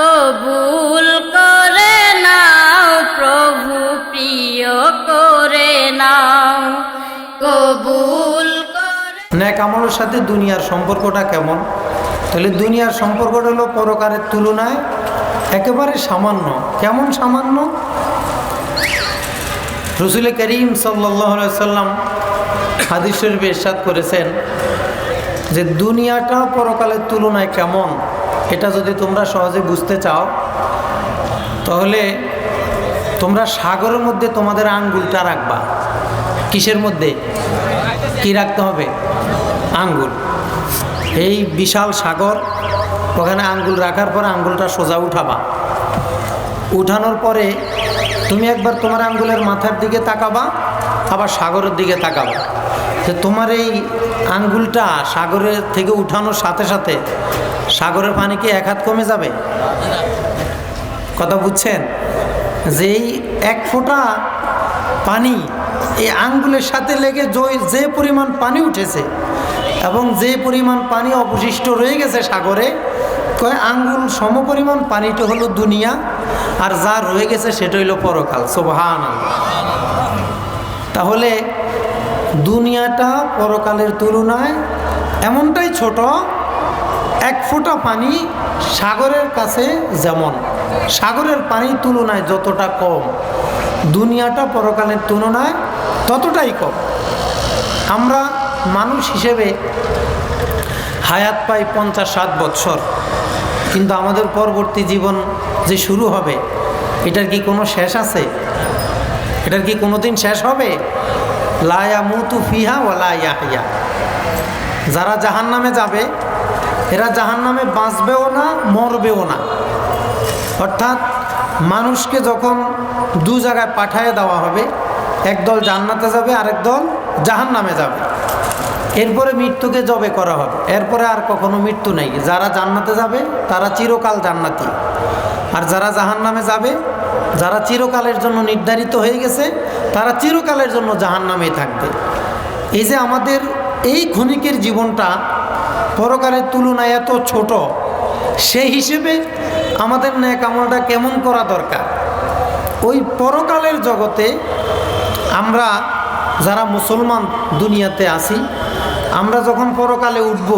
কবুল করে নাও, প্রভু প্রিয় করে নাও। কবুল ন্যাক আমলের সাথে দুনিয়ার সম্পর্কটা কেমন? তাহলে দুনিয়ার সম্পর্কটা হলো পরকারের তুলনায় একেবারে সামান্য। কেমন সামান্য? রসুল করিম সাল্লাম হাদিস শরীফে ইরশাদ করেছেন যে দুনিয়াটা পরকালের তুলনায় কেমন? এটা যদি তোমরা সহজে বুঝতে চাও, তাহলে তোমরা সাগরের মধ্যে তোমাদের আঙ্গুলটা রাখবা। কিসের মধ্যে? কি রাখতে হবে? আঙ্গুল। এই বিশাল সাগর, ওখানে আঙ্গুল রাখার পর আঙ্গুলটা সোজা উঠাবা। উঠানোর পরে তুমি একবার তোমার আঙ্গুলের মাথার দিকে তাকাবা, আবার সাগরের দিকে তাকাবা। যে তোমার এই আঙ্গুলটা সাগরের থেকে উঠানোর সাথে সাথে সাগরের পানি কি এক হাত কমে যাবে। কথা বুঝছেন? যে এই এক ফোঁটা পানি এই আঙ্গুলের সাথে লেগে যে- যে পরিমাণ পানি উঠেছে এবং যে পরিমাণ পানি অবশিষ্ট রয়ে গেছে সাগরে, কয় আঙ্গুল সম পরিমাণ পানিটা হলো দুনিয়া আর যা রয়ে গেছে সেটা হইল পরকাল। সোভান তাহলে দুনিয়াটা পরকালের তুলনায় এমনটাই ছোট, এক ফোঁটা পানি সাগরের কাছে যেমন। সাগরের পানির তুলনায় যতটা কম, দুনিয়াটা পরকালের তুলনায় ততটাই কম। আমরা মানুষ হিসেবে হায়াত পাই পঞ্চাশ ষাট বৎসর, কিন্তু আমাদের পরবর্তী জীবন যে শুরু হবে, এটার কি কোনো শেষ আছে? এটার কি কোনো দিন শেষ হবে? লায়া মুতু ফিহা ও লাইয়া যারা জাহান নামে যাবে, এরা জাহান নামে বাঁচবেও না, মরবেও না। অর্থাৎ মানুষকে যখন দু জায়গায় পাঠায় দেওয়া হবে একদল জান্নাতে যাবে, আরেক দল জাহান নামে যাবে। এরপরে মৃত্যুকে জবে করা হবে। এরপরে আর কখনো মৃত্যু নেই। যারা জান্নাতে যাবে, তারা চিরকাল জান্নাতি। আর যারা জাহান নামে যাবে যারা চিরকালের জন্য নির্ধারিত হয়ে গেছে, তারা চিরকালের জন্য জাহান নামেই থাকবে। এই যে আমাদের এই ক্ষণিকের জীবনটা পরকালের তুলনায় এত ছোট, সেই হিসেবে আমাদের ন্যাক আমলটা কেমন করা দরকার? ওই পরকালের জগতে আমরা যারা মুসলমান দুনিয়াতে আছি, আমরা যখন পরকালে উঠব,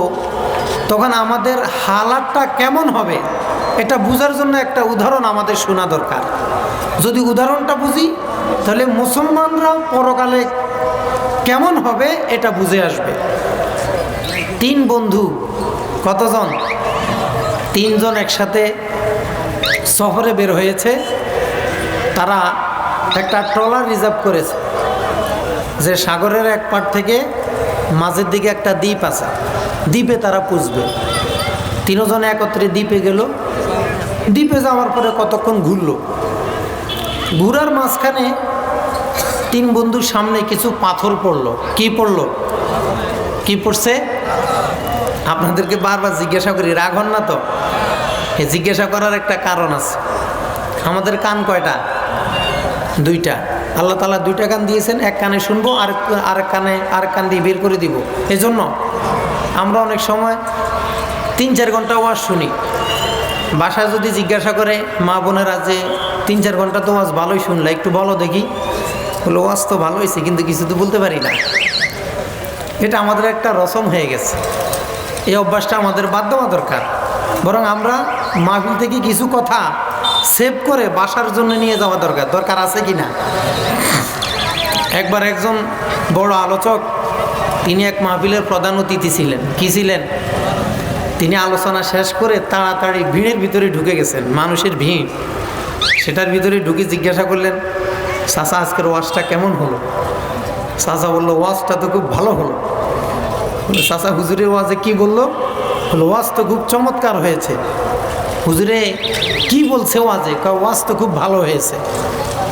তখন আমাদের হালাতটা কেমন হবে? এটা বোঝার জন্য একটা উদাহরণ আমাদের শোনা দরকার। যদি উদাহরণটা বুঝি, তাহলে মুসলমানরা পরকালে কেমন হবে এটা বুঝে আসবে। তিন বন্ধু কতজন? তিনজন একসাথে সফরে বের হয়েছে। তারা একটা ট্রলার রিজার্ভ করেছে, যে সাগরের এক পার থেকে মাঝের দিকে একটা দ্বীপ আছে। দ্বীপে তারা পুষবে তিনজন একত্রে দ্বীপে গেল। দ্বীপে যাওয়ার পরে কতক্ষণ ঘুরলো? ঘুরার মাঝখানে তিন বন্ধুর সামনে কিছু পাথর পড়ল। কি পড়ল? কি পড়ছে? আপনাদেরকে বারবার জিজ্ঞাসা করি, রাগ হন না তো? জিজ্ঞাসা করার একটা কারণ আছে। আমাদের কান কয়টা? দুইটা। আল্লাহ তালা দুইটা কান দিয়েছেন, এক কানে শুনব আর আরেক কানে আরেক কান দিয়ে বের করে দিব। এই জন্য আমরা অনেক সময় তিন চার ঘণ্টা ওয়াজ শুনি। বাসায় যদি জিজ্ঞাসা করে, মা বোনেরা যে তিন চার ঘণ্টা তো ওয়াজ ভালোই শুনলে, একটু বলো দেখি। বলে, ওয়াজ তো ভালো হয়েছে কিন্তু কিছু তো বলতে পারি না। এটা আমাদের একটা রসম হয়ে গেছে। এই অভ্যাসটা আমাদের বাদ দেওয়া দরকার। বরং আমরা মাহফিল থেকে কিছু কথা সেভ করে বাসার জন্য নিয়ে যাওয়া দরকার। দরকার আছে কি না? একবার একজন বড় আলোচক, তিনি এক মাহফিলের প্রধান অতিথি ছিলেন। কি ছিলেন? তিনি আলোচনা শেষ করে তাড়াতাড়ি ভিড়ের ভিতরে ঢুকে গেছেন, মানুষের ভিড়। সেটার ভিতরে ঢুকে জিজ্ঞাসা করলেন, চাচা, আজকের ওয়াজটা কেমন হলো? চাচা বলল, ওয়াজটা তো খুব ভালো হলো। চাচা, হুজুরের ওয়াজে কি বলল? বলল ওয়াজ তো খুব চমৎকার হয়েছে। হুজুরে, কি বলছে ওয়াজে? কয়, ওয়াজ তো খুব ভালো হয়েছে।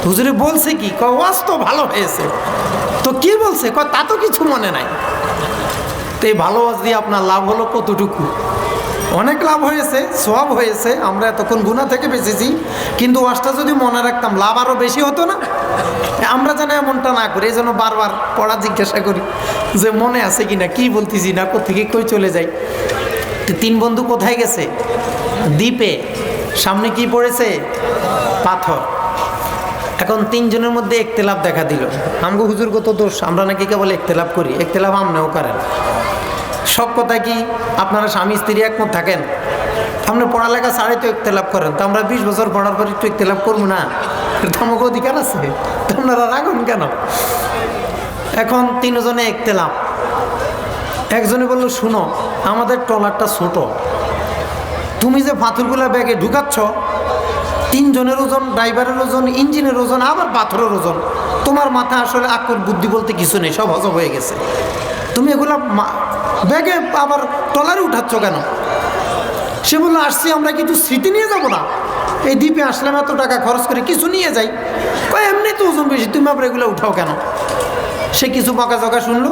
হুজুরে, বলছে কি? কয়, ওয়াজ তো ভালো হয়েছে। তো কি বলছে? ক তা তো কিছু মনে নাই। তো এই ভালো ওয়াজ দিয়ে আপনার লাভ হলো কতটুকু? অনেক লাভ হয়েছে সব হয়েছে, আমরা এতক্ষণ গুণা থেকে বেঁচেছি, কিন্তু ওয়াজটা যদি মনে রাখতাম, লাভ আরও বেশি হতো না? আমরা যেন এমনটা না করি, এই জন্য বারবার পড়া জিজ্ঞাসা করি, যে মনে আছে কি না কী বলতেছি না কোথেকে কই চলে যাই? তিন বন্ধু কোথায় গেছে? দ্বীপে। সামনে কি পড়েছে? পাথর। এখন তিনজনের মধ্যে একতেলাপ দেখা দিল। আমগো হুজুর কত দোষ, আমরা নাকি কেবল একতেলাপ করি, একতেলাপ আমনেও করেন। সব কথা কি আপনারা স্বামী স্ত্রী একমত থাকেন? আপনি পড়ালেখা ছাড়াই তো একতেলাপ করেন, তো আমরা বিশ বছর পড়ার পর একটু একতেলাপ করব না? আমাকে অধিকার আছে? তো আপনারা রাখুন কেন? এখন তিনজনে একতেলাপ একজনে বলল, শুনো, আমাদের ট্রলারটা ছোট। তুমি যে পাথরগুলা ব্যাগে ঢুকাচ্ছ, তিনজনের ওজন, ড্রাইভারের ওজন, ইঞ্জিনের ওজন, আবার পাথরের ওজন, তোমার মাথা আসলে আকর বুদ্ধি বলতে কিছু নেই, সব হজম হয়ে গেছে। তুমি এগুলা ব্যাগে আবার ট্রলারে উঠাচ্ছ কেন? সে বলল, আসছি, আমরা কিছু স্মৃতি নিয়ে যাব না। এই দ্বীপে আসলাম, এত টাকা খরচ করে কিছু নিয়ে যাই। কয়, এমনি তো ওজন বেশি, তুমি আবার এগুলো উঠাও কেন? সে কিছু বকা বকাঝকা শুনলো,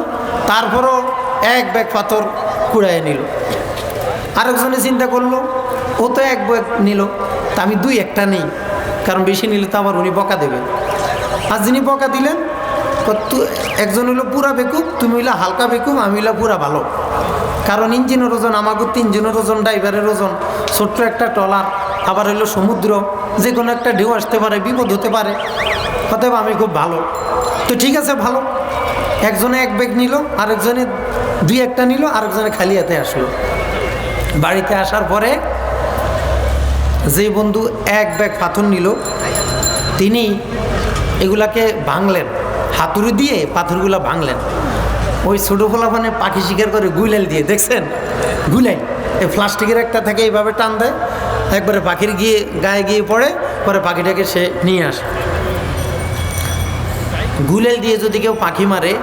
তারপরও এক ব্যাগ পাথর কুড়াইয়ে নিল। আরেকজনে চিন্তা করল, ও তো এক ব্যাগ নিল, তা আমি দুই একটা নেই, কারণ বেশি নিলে তো আবার উনি বকা দেবেন। আর যিনি বকা দিলেন একজন হইল পুরা বেকুব, তুমি হইলা হালকা বেকুব, আমি হইল পুরা ভালো। কারণ ইঞ্জিনের ওজন আমাকে তিনজনের ওজন, ড্রাইভারের ওজন, ছোট্ট একটা ট্রলার, আবার হইল সমুদ্র যে কোনো একটা ঢেউ আসতে পারে, বিপদ হতে পারে, অতএব আমি খুব ভালো। তো ঠিক আছে, ভালো। একজনে এক ব্যাগ নিল, আরেকজনে দুই একটা নিল, আরেকজনে খালি হাতে আসলো। বাড়িতে আসার পরে যে বন্ধু এক ব্যাগ পাথর নিল, তিনি এগুলাকে ভাঙলেন। হাতুড়ি দিয়ে পাথরগুলো ভাঙলেন। ওই ছোটো ফোলাফানে পাখি শিকার করে গুইলাল দিয়ে, দেখছেন? গুইলাল, এই প্লাস্টিকের একটা থাকে এইভাবে টান দেয়, একবারে পাখির গিয়ে গায়ে গিয়ে পড়ে, পরে পাখিটাকে সে নিয়ে আসে। গুলেল দিয়ে যদি কেউ পাখি মারে,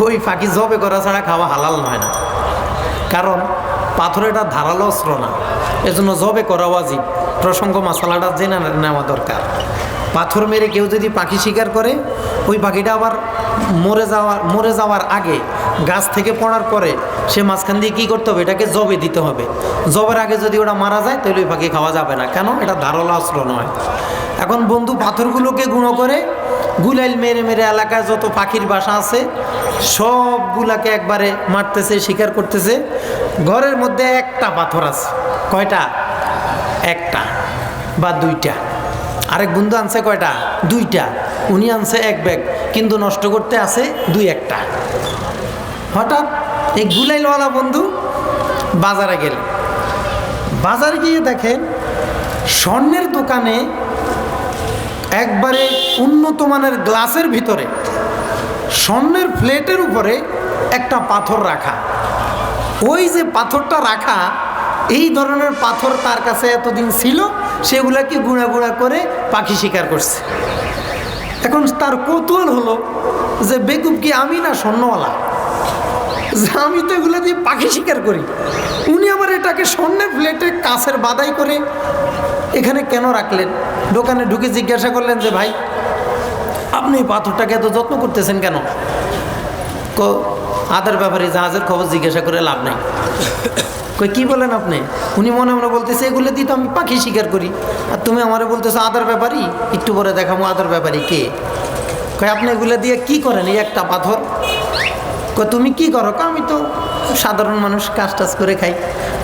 ওই পাখি জবে করা ছাড়া খাওয়া হালাল নয় না। কারণ পাথর এটা ধারালো অস্ত্র না। এজন্য জবে করা ওয়াজিব। প্রসঙ্গ মশলাটা জেনে নেওয়া দরকার। পাথর মেরে কেউ যদি পাখি শিকার করে ওই পাখিটা আবার মরে যাওয়ার মরে যাওয়ার আগে গাছ থেকে পড়ার পরে সে মাঝখান দিয়ে কী করতে হবে? এটাকে জবে দিতে হবে। জবের আগে যদি ওটা মারা যায়, তাহলে ওই পাখি খাওয়া যাবে না। কেন? এটা ধারালো অস্ত্র নয়। এখন বন্ধু, পাথরগুলোকে গুঁড়ো করে গুলাইল মেরে মেরে এলাকায় যত পাখির বাসা আছে, সবগুলাকে একবারে মারতেছে, শিকার করতেছে। ঘরের মধ্যে একটা পাথর আছে। কয়টা? একটা বা দুইটা। আরেক বন্ধু আনছে কয়টা? দুইটা। উনি আনছে এক ব্যাগ, কিন্তু নষ্ট করতে আছে দুই একটা। হঠাৎ এই গুলাইলওয়ালা বন্ধু বাজারে গেলেন বাজারে গিয়ে দেখেন স্বর্ণের দোকানে একবারে উন্নত মানের গ্লাসের ভিতরে স্বর্ণের প্লেটের উপরে একটা পাথর রাখা। ওই যে পাথরটা রাখা, এই ধরনের পাথর তার কাছে এতদিন ছিল সেগুলাকে গুঁড়া গুঁড়া করে পাখি শিকার করছে। এখন তার কৌতূহল হলো যে বেকুব কি আমি না স্বর্ণওয়ালা? যে আমি তো এগুলো দিয়ে পাখি শিকার করি। উনি আবার এটাকে স্বর্ণের প্লেটে কাছের বাদাই করে এখানে কেন রাখলেন? দোকানে ঢুকে জিজ্ঞাসা করলেন যে, ভাই, আপনি পাথরটাকে এত যত্ন করতেছেন কেন? আদার ব্যাপারে জাহাজের খবর জিজ্ঞাসা করে লাভ নেই। কই কি বলেন আপনি? উনি মনে মনে বলতেছে এগুলো দিয়ে তো আমি পাখি শিকার করি। আর তুমি আমারে বলতেছো আদার ব্যাপারই একটু পরে দেখাবো আদার ব্যাপারই কে? কই আপনি এগুলো দিয়ে কি করেন? এই একটা পাথর। কই তুমি কি করো? আমি তো সাধারণ মানুষ কাজ টাজ করে খাই।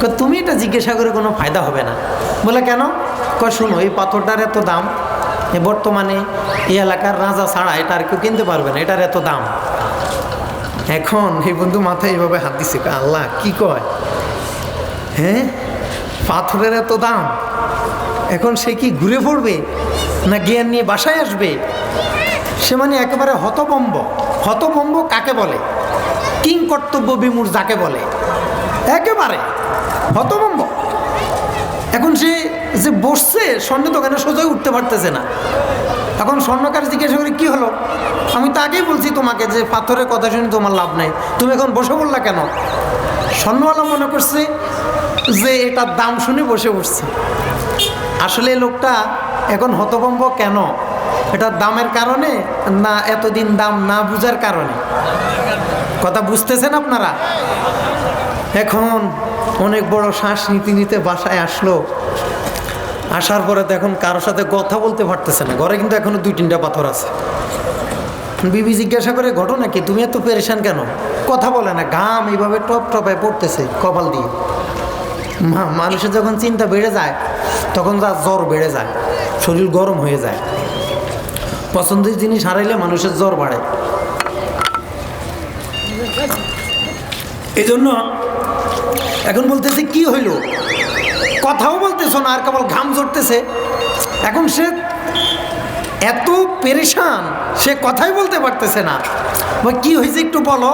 কই তুমি এটা জিজ্ঞাসা করে কোনো ফায়দা হবে না। বলে কেন? কই শুনো এই পাথরটার এত দাম। বর্তমানে এই এলাকার রাজা ছাড়া এটা আর কেউ কিনতে পারবে না এটার এত দাম। এখন এই বন্ধু মাথায় এইভাবে হাত দিছে কয়, আল্লাহ কি কয়? হ্যাঁ? পাথরের এত দাম। এখন সে কি ঘুরে পড়বে না জ্ঞান নিয়ে বাসায় আসবে? সে মানে একেবারে হতবম্ব হতবম্ব কাকে বলে? কিং কর্তব্য বিমূর যাকে বলে? একেবারে হতবম্ব এখন সে যে বসছে স্বর্ণ দোকানে সোজাই উঠতে পারতেছে না। এখন স্বর্ণকার জিজ্ঞাসা করে, কী হলো? আমি তো আগেই বলছি তোমাকে যে পাথরের কথা শুনে তোমার লাভ নেই। তুমি এখন বসে বললা কেন? স্বর্ণওয়ালা মনে করছে যে এটার দাম শুনে বসে বসছে আসলে লোকটা এখন হতভম্ব কেন? এটার দামের কারণে না এতদিন দাম না বুঝার কারণে? কথা বুঝতেছেন আপনারা? এখন অনেক বড় শ্বাস নিতে নিতে বাসায় আসলো। আসার পরে তো এখন কারোর সাথে কথা বলতে পারতেছে না। ঘরে কিন্তু এখনও দুই তিনটা পাথর আছে। বিবি জিজ্ঞাসা করে, ঘটনা কি? তুমি এত পেরেশান কেন? কথা বলে না, ঘাম এইভাবে টপ টপায় পড়তেছে কপাল দিয়ে। মানুষের যখন চিন্তা বেড়ে যায় তখন তার জ্বর বেড়ে যায় শরীর গরম হয়ে যায়। পছন্দের জিনিস হারাইলে মানুষের জ্বর বাড়ে। এই জন্য এখন বলতেছে কি হইল? কথাও বলতেছ না আর কেবল ঘাম ঝরতেছে। এখন সে এত পেরেশান সে কথাই বলতে পারতেছে না। বলে, কি হয়েছে একটু বলো?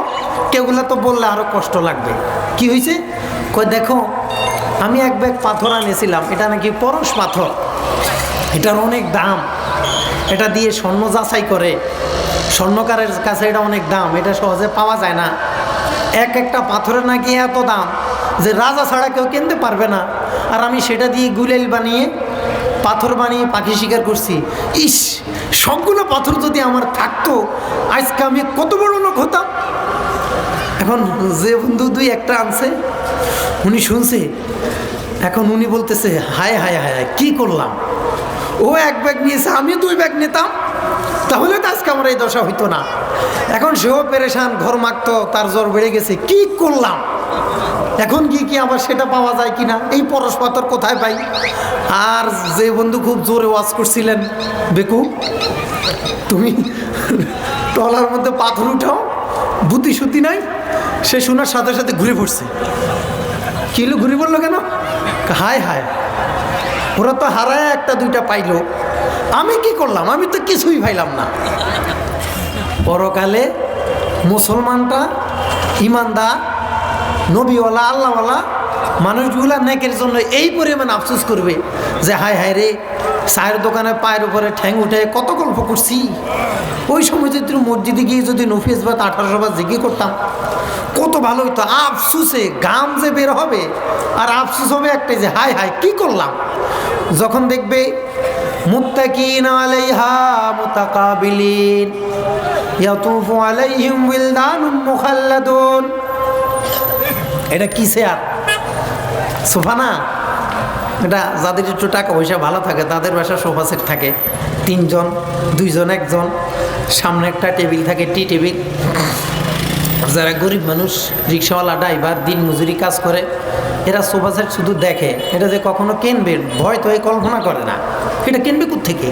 কেউগুলা তো বললে আরও কষ্ট লাগবে। কি হয়েছে? কই দেখো আমি এক ব্যাগ পাথর আনেছিলাম, এটা নাকি পরশ পাথর? এটার অনেক দাম। এটা দিয়ে স্বর্ণ যাচাই করে। স্বর্ণকারের কাছে এটা অনেক দাম, এটা সহজে পাওয়া যায় না। এক একটা পাথরের নাকি এত দাম যে রাজা ছাড়া কেউ কিনতে পারবে না। আর আমি সেটা দিয়ে গুলেল বানিয়ে, পাথর বানিয়ে পাখি শিকার করছি। ইস, সবগুলো পাথর যদি আমার থাকতো, আজকে আমি কত বড় লোক হতাম? এখন যে বন্ধু দুই একটা আনছে উনি শুনছে এখন উনি বলতেছে হায় হায় হায় হায়, কি করলাম? ও এক ব্যাগ নিয়েছে আমি দুই ব্যাগ নিতাম তাহলে তো আজকে আমার এই দশা হইতো না। এখন সেও পেরেশান ঘর মাখতো তার জ্বর বেড়ে গেছে কি করলাম? এখন কি কি আবার সেটা পাওয়া যায় কিনা? এই পরশ পাথর কোথায় পাই? আর যে বন্ধু খুব জোরে ওয়াজ করছিলেন বেকু তুমি টলার মধ্যে পাথর উঠাও বুদ্ধি সুতি নাই? সে শোনার সাথে সাথে ঘুরে পড়ছে। কিলো ঘুরে পড়ল কেন? হায় হায়। ওরা তো হারায় একটা দুইটা পাইলো। আমি কি করলাম? আমি তো কিছুই পাইলাম না। পরকালে মুসলমানটা, ইমানদার, নবীওয়ালা, আল্লাহওয়ালা, মানুষগুলা নেকের জন্য এই পরিমাণ আফসোস করবে যে হায় হায় রে চায়ের দোকানে পায়ের উপরে ঠ্যাং উঠে কত গল্প করছি। ওই সময় যদি মসজিদে গিয়ে যদি নফিস বা আঠারোশো বার জিজ্ঞে করতাম, কত ভালো হইতো। আফসুসে গাম যে বের হবে আর আফসুস হবে একটাই যে, হায় হায়, কি করলাম? যখন দেখবে এটা কিসে আর? সোফা না এটা যাদের একটু টাকা পয়সা ভালো থাকে, তাদের বাসা সোফা সেট থাকে। তিনজন, দুইজন, একজন। সামনে একটা টেবিল থাকে, টি টেবিল। যারা গরিব মানুষ, রিক্সাওয়ালা, ড্রাইভার, দিন মজুরি কাজ করে, এরা সোফা সেট শুধু দেখে। এটা যে কখনো কিনবে, ভয় তো এই কল্পনা করে না। এটা কিনবে থেকে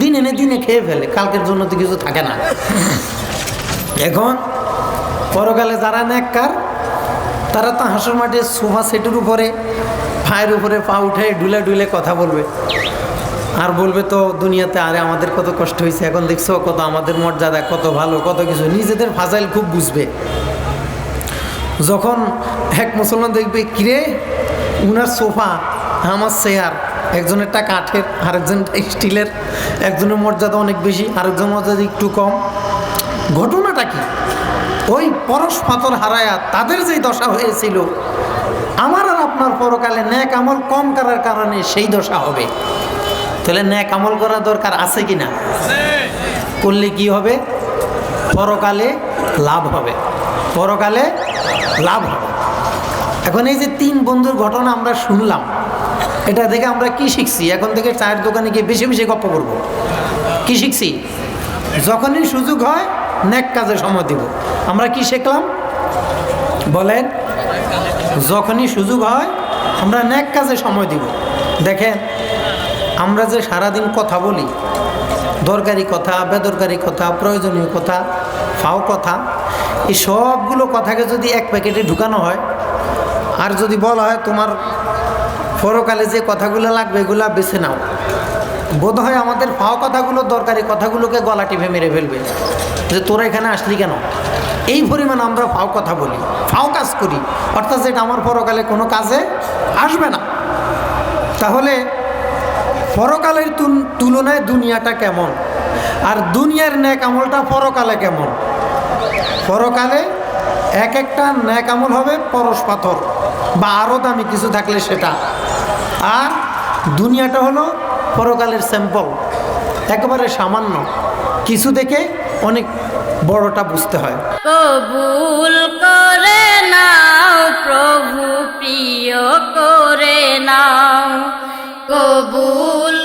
দিন এনে দিনে খেয়ে ফেলে, কালকের জন্য তো কিছু থাকে না। এখন, পরকালে যারা নেককার, তারা তো হাঁসুর মাঠে সোফা সেটের উপরে পায়ের উপরে পা উঠে ডুলে ডুলে কথা বলবে। আর বলবে তো, দুনিয়াতে আরে আমাদের কত কষ্ট হয়েছে এখন দেখছ কত আমাদের মর্যাদা, কত ভালো, কত কিছু। নিজেদের ফাজাইল খুব বুঝবে। যখন এক মুসলমান দেখবে, কিরে, উনার সোফা, আমার চেয়ার একজনেরটা কাঠের আরেকজনটা স্টিলের, একজনের মর্যাদা অনেক বেশি, আরেকজন মর্যাদা একটু কম। ঘটনাটা কি? ওই পরশ পাথর হারায়া তাদের যেই দশা হয়েছিল, আমার আপনার পরকালে ন্যাক আমল কম করার কারণে সেই দশা হবে। তাহলে ন্যাক আমল করা দরকার আছে কি না করলে কি হবে? পরকালে লাভ হবে। পরকালে লাভ হবে। এখন এই যে তিন বন্ধুর ঘটনা আমরা শুনলাম, এটা দেখে আমরা কি শিখছি? এখন থেকে চায়ের দোকানে গিয়ে বেশি বেশি গপ্প করব। কি শিখছি? যখনই সুযোগ হয়, ন্যাক কাজে সময় দিব। আমরা কি শিখলাম? বলেন। যখনই সুযোগ হয়, আমরা ন্যাক কাজে সময় দিব। দেখেন, আমরা যে সারাদিন কথা বলি, দরকারি কথা, বেদরকারি কথা, প্রয়োজনীয় কথা, ফাও কথা, এই সবগুলো কথাকে যদি এক প্যাকেটে ঢুকানো হয়, আর যদি বলা হয় তোমার পরকালে যে কথাগুলো লাগবে, এগুলা বেছে নাও। বোধ হয় আমাদের ফাও কথাগুলো, দরকারি কথাগুলোকে গলা টিপে মেরে ফেলবে। যে তোরা এখানে আসলি কেন? এই পরিমাণ আমরা ফাও কথা বলি, ফাও কাজ করি। অর্থাৎ যেটা আমার পরকালে কোনো কাজে আসবে না। তাহলে পরকালের তুল- তুলনায় দুনিয়াটা কেমন? আর দুনিয়ার ন্যাক আমলটা পরকালে কেমন? পরকালে এক একটা ন্যাক আমল হবে পরশ পাথর, বা আরও দামি কিছু থাকলে সেটা। আর দুনিয়াটা হলো পরকালের স্যাম্পল, একেবারে সামান্য। কিছু দেখে অনেক বড়টা বুঝতে হয়। কবুল করে নাও প্রভু প্রিয় করে নাও। কবুল